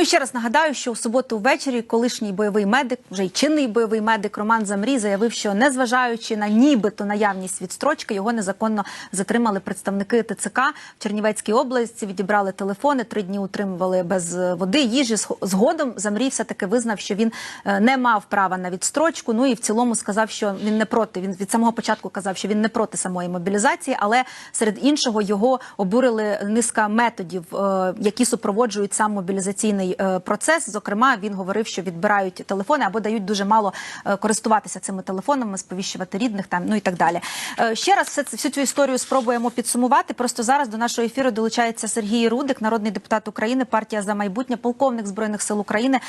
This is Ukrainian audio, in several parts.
Ну і ще раз нагадаю, що у суботу ввечері колишній бойовий медик, вже й чинний бойовий медик Роман Замрій заявив, що незважаючи на нібито наявність відстрочки, його незаконно затримали представники ТЦК в Чернівецькій області. Відібрали телефони, три дні утримували без води, їжі. Зг- Згодом Замрій все таки визнав, що він е, не мав права на відстрочку. Ну і в цілому сказав, що він не проти. Він від самого початку казав, що він не проти самої мобілізації, але серед іншого його обурили низка методів, е, які супроводжують сам мобілізаційний е, процес. Зокрема, він говорив, що відбирають телефони або дають дуже мало е, користуватися цими телефонами, сповіщувати рідних там, ну і так далі. Е, Ще раз все всю цю історію спробуємо підсумувати. Просто зараз до нашого ефіру долучається Сергій Рудик, народний депутат України, партія за майбутнє, полковник збройних сил України.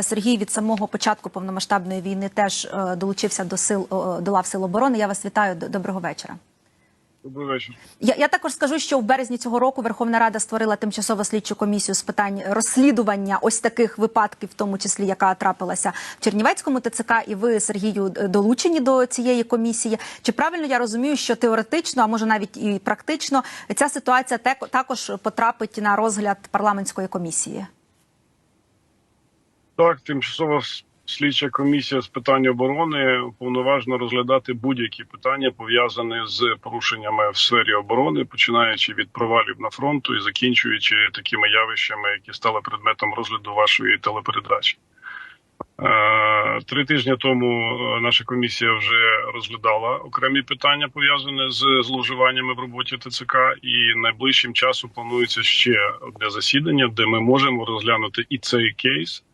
Сергій від самого початку повномасштабної війни теж долучився до сил до лав сил оборони. Я вас вітаю. Доброго вечора. Добрий вечір. Я, я також скажу, що в березні цього року Верховна Рада створила тимчасову слідчу комісію з питань розслідування ось таких випадків, в тому числі яка трапилася в Чернівецькому ТЦК, і ви, Сергію, долучені до цієї комісії. Чи правильно я розумію, що теоретично, а може навіть і практично, ця ситуація також потрапить на розгляд парламентської комісії? Так, тимчасова слідча комісія з питань оборони повноважно розглядати будь-які питання пов'язані з порушеннями в сфері оборони, починаючи від провалів на фронту і закінчуючи такими явищами, які стали предметом розгляду вашої телепередачі. Е, Три тижні тому е, наша комісія вже розглядала окремі питання пов'язані з зловживаннями в роботі ТЦК, і найближчим часом планується ще одне засідання, де ми можемо розглянути і цей кейс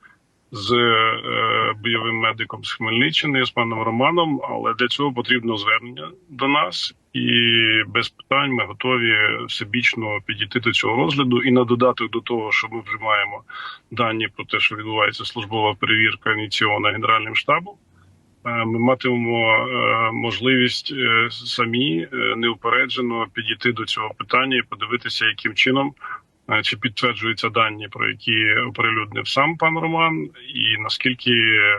з е, бойовим медиком з Хмельниччини з паном Романом. Але для цього потрібно звернення до нас, і без питань ми готові всебічно підійти до цього розгляду. І на додаток до того, що ми вже маємо дані про те, що відбувається службова перевірка ініційована генеральним штабом. е, Ми матимемо е, можливість самі неупереджено підійти до цього питання і подивитися, яким чином чи підтверджуються дані, про які оприлюднив сам пан Роман, і наскільки е,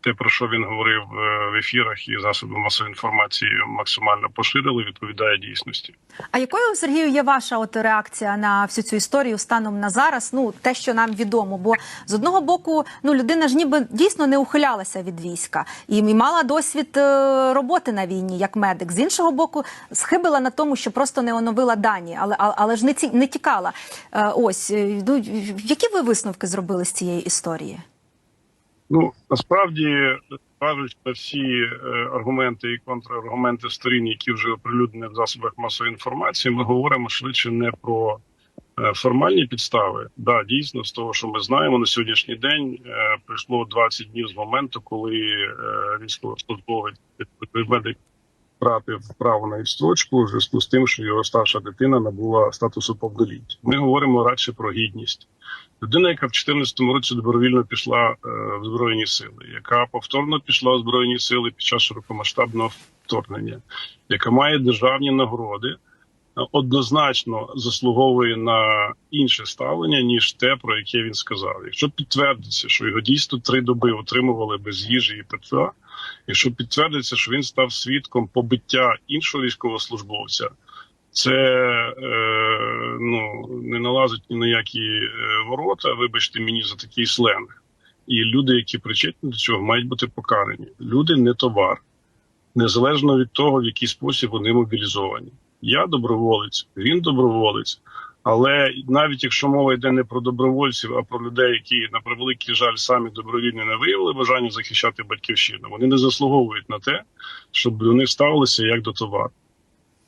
те, про що він говорив е, в ефірах і засоби масової інформації, максимально поширили, відповідає дійсності. А якою Сергію є ваша от реакція на всю цю історію станом на зараз? Ну те, що нам відомо, бо з одного боку, ну людина ж ніби дійсно не ухилялася від війська і мала досвід е, роботи на війні як медик. З іншого боку, схибила на тому, що просто не оновила дані, але але ж не ці не тікала. Е, Ось які ви висновки зробили з цієї історії? Ну насправді кажуть на всі е, аргументи і контраргументи сторін, які вже оприлюднені в засобах масової інформації, ми говоримо швидше не про е, формальні підстави. Да, дійсно, з того, що ми знаємо на сьогоднішній день, прийшло пройшло 20 днів з моменту, коли е, військовослужбовець втратив право на відстрочку у зв'язку з тим, що його старша дитина набула статусу повноліття. Ми говоримо радше про гідність. Людина, яка в 2014 році добровільно пішла е, в збройні сили, яка повторно пішла в збройні сили під час широкомасштабного вторгнення, яка має державні нагороди, однозначно заслуговує на інше ставлення ніж те, про яке він сказав. Якщо підтвердиться, що його дійсно три доби отримували без їжі і питва, якщо підтвердиться, що він став свідком побиття іншого військовослужбовця. Це е, ну не налазить ні на які е, ворота. Вибачте мені за такий сленг. І люди, які причетні до цього, мають бути покарані. Люди не товар, незалежно від того, в який спосіб вони мобілізовані. Я доброволець, він доброволець. Але навіть якщо мова йде не про добровольців, а про людей, які на превеликий жаль самі добровільно не виявили бажання захищати батьківщину, вони не заслуговують на те, щоб до них ставилися як до товару.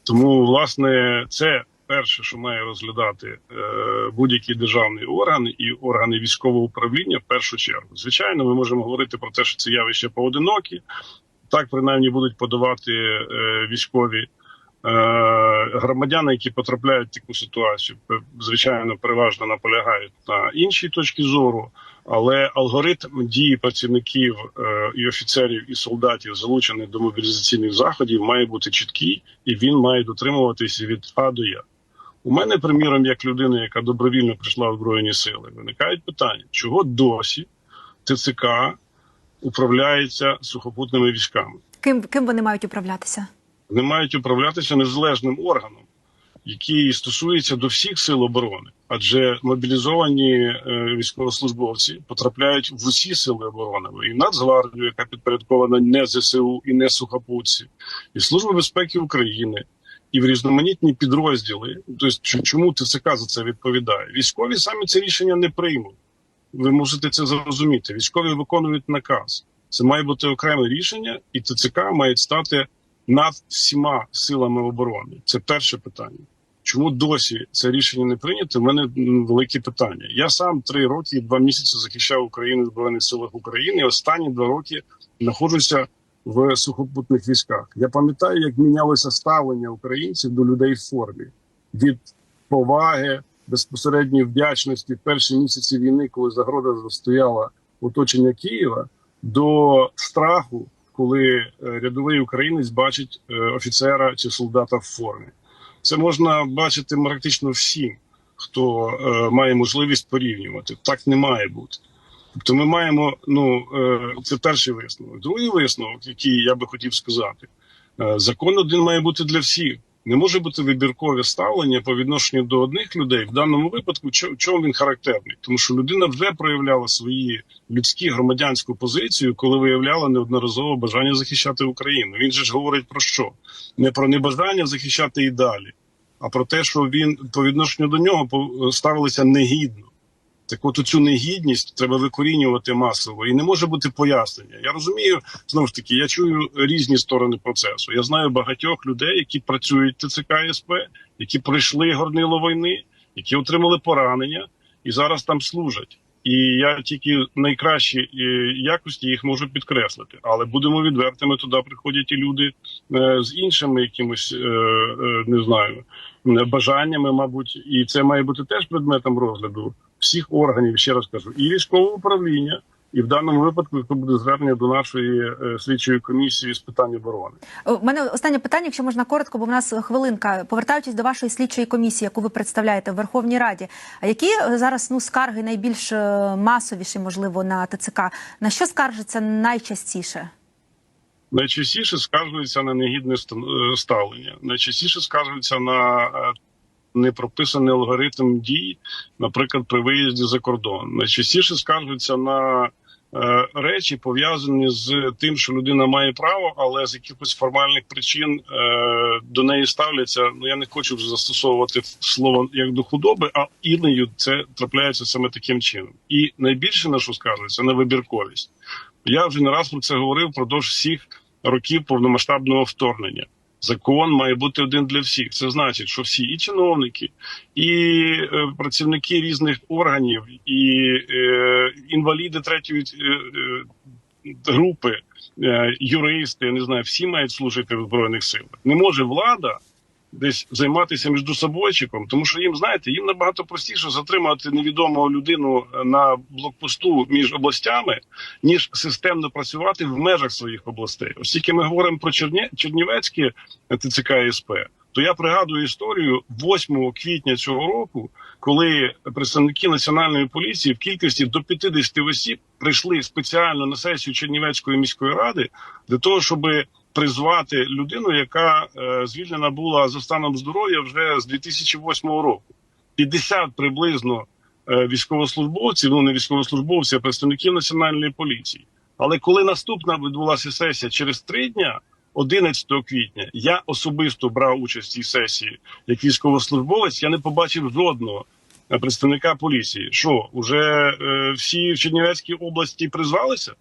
Тому, власне, це перше, що має розглядати е, будь-який державний орган і органи військового управління в першу чергу. Звичайно, ми можемо говорити про те, що це явище поодинокі. Так, принаймні, будуть подавати е, військові громадяни, які потрапляють в таку ситуацію. Звичайно, переважно наполягають на іншій точці зору. Але алгоритм дії працівників е, і офіцерів і солдатів, залучених до мобілізаційних заходів, має бути чіткий і він має дотримуватися від А до Я. У мене, приміром, як людина, яка добровільно прийшла в збройні сили, виникають питання, чого досі ТЦК управляється сухопутними військами. Ким ким вони мають управлятися? Вони мають управлятися незалежним органом. який стосується до всіх сил оборони, адже мобілізовані е, військовослужбовці потрапляють в усі сили оборони і Нацгвардію, яка підпорядкована не ЗСУ і не сухопутці, і Служба безпеки України. І в різноманітні підрозділи, тобто чому ТЦК за це відповідає? Військові самі це рішення не приймуть. Ви можете це зрозуміти. Військові виконують наказ. Це має бути окреме рішення, і ТЦК має стати над всіма силами оборони. Це перше питання. Чому досі це рішення не прийнято? У мене велике питання. Я сам три роки і два місяці захищав Україну в Збройних силах України. І останні два роки знаходжуся в сухопутних військах. Я пам'ятаю, як мінялося ставлення українців до людей в формі від поваги, безпосередньої вдячності в перші місяці війни, коли загрода стояла оточення Києва, до страху, коли е, рядовий українець бачить е, офіцера чи солдата в формі. Це можна бачити практично всім, хто е, має можливість порівнювати. Так не має бути. Тобто, ми маємо ну це перший висновок. Другий висновок, який я би хотів сказати, закон один має бути для всіх. Не може бути вибіркове ставлення по відношенню до одних людей. В даному випадку, чо- чому він характерний? Тому що людина вже проявляла свої людські громадянську позицію, коли виявляла неодноразово бажання захищати Україну. Він же ж говорить про що? Не про небажання захищати і далі, а про те, що він по відношенню до нього по- ставилися негідно. Так от цю негідність треба викорінювати масово, і не може бути пояснення. Я розумію, знову ж таки, я чую різні сторони процесу. Я знаю багатьох людей, які працюють в ТЦК СП, які пройшли горнило війни, які отримали поранення і зараз там служать. І я тільки найкращі е, якості їх можу підкреслити. Але будемо відвертими, туди приходять і люди е, з іншими якимось, е, не знаю, бажаннями, мабуть, і це має бути теж предметом розгляду всіх органів, ще раз кажу, і військового управління, і в даному випадку, якщо буде звернення до нашої е, слідчої комісії з питань оборони. У мене останнє питання, якщо можна коротко, бо в нас хвилинка. Повертаючись до вашої слідчої комісії, яку ви представляєте в Верховній Раді. А які е, зараз ну скарги найбільш е, масовіші, можливо, на ТЦК? На що скаржиться найчастіше? Найчастіше скаржуються на негідне ставлення. Найчастіше скаржуються на е, непрописаний алгоритм дій, наприклад, при виїзді за кордон. Найчастіше скаржуються на е, речі, пов'язані з тим, що людина має право, але з якихось формальних причин е, до неї ставляться. Ну я не хочу вже застосовувати слово як до худоби, а іноді це трапляється саме таким чином. І найбільше на що скаржується на вибірковість. Я вже не раз про це говорив впродовж всіх років повномасштабного вторгнення. Закон має бути один для всіх. Це значить, що всі і чиновники, і е, працівники різних органів, і е, інваліди третьої е, е, групи, е, юристи, я не знаю, всі мають служити в збройних силах. Не може влада десь займатися між собойчиком, тому що їм знаєте, їм набагато простіше затримати невідомого людину на блокпосту між областями, ніж системно працювати в межах своїх областей. Оскільки ми говоримо про Черні... Чернівецьке ТЦК СП, то я пригадую історію 8 квітня цього року, коли представники національної поліції в кількості до 50 осіб прийшли спеціально на сесію Чернівецької міської ради для того, щоб призвати людину, яка е, звільнена була за станом здоров'я вже з 2008 року. 50 приблизно е, військовослужбовців, ну не військовослужбовців, а представників національної поліції. Але коли наступна відбулася сесія через три дня, 11 квітня, я особисто брав участь в цій сесії як військовослужбовець. Я не побачив жодного е, представника поліції. Що уже е, всі в Чернівецькій області призвалися?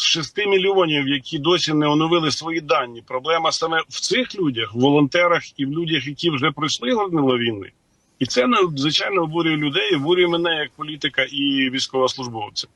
З 6 мільйонів, які досі не оновили свої дані. Проблема саме в цих людях, в волонтерах і в людях, які вже пройшли горнило війни. І це надзвичайно обурює людей, обурює мене як політика і військовослужбовця.